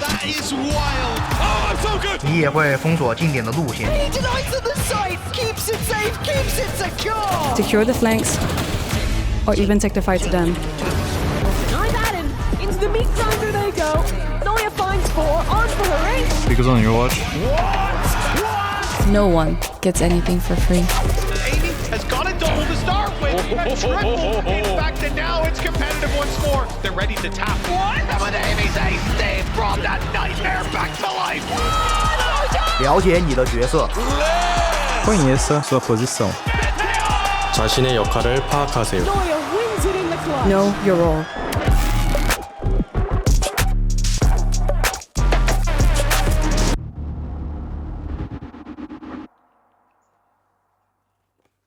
That is wild! Oh, I'm so good! 你也会封锁近点的路线。 He denies to the site, keeps it safe, keeps it secure. Secure the flanks, or even take the fight to them. Deny that and into the meat grinder they go. Noya finds four, on for her ace. Because on your watch, No one gets anything for free. Amy has got a double to start with. A triple. In They're ready to tap. What? And with Amy's ace, they brought that nightmare back to life. 了解你的角色， conheça sua posição. 자신의 역할을 파악하세요. Noya wins it in the club. Know your role.